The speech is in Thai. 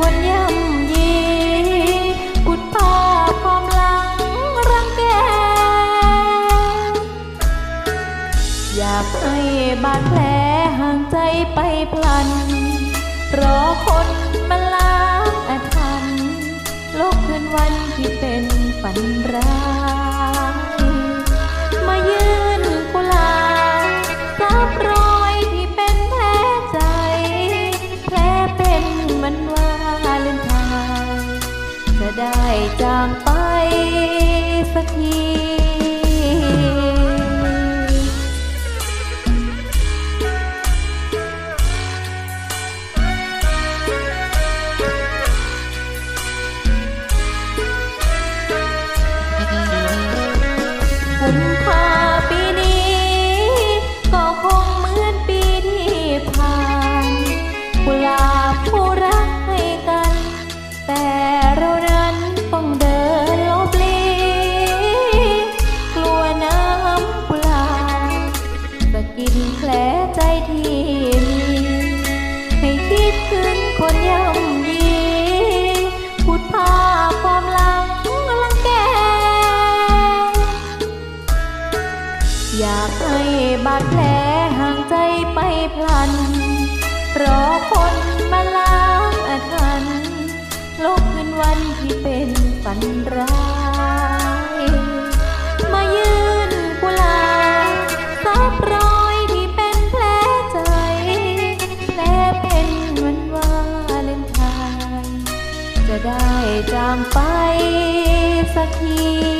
คนย่ำยีอุดปาความหลังรังแก อยากให้บาดแผลห่างใจไปพลัน รอคนมา ได้จากไปสักที กินแผลใจที่มี ให้คิดถึงคนย่ำยีพูดพาความลังลังแก อยากให้บาดแผลห่างใจไปพลัน เพราะคนมาล้างอธรรมลบคืนวันที่เป็นฝันร้ายางไปสักที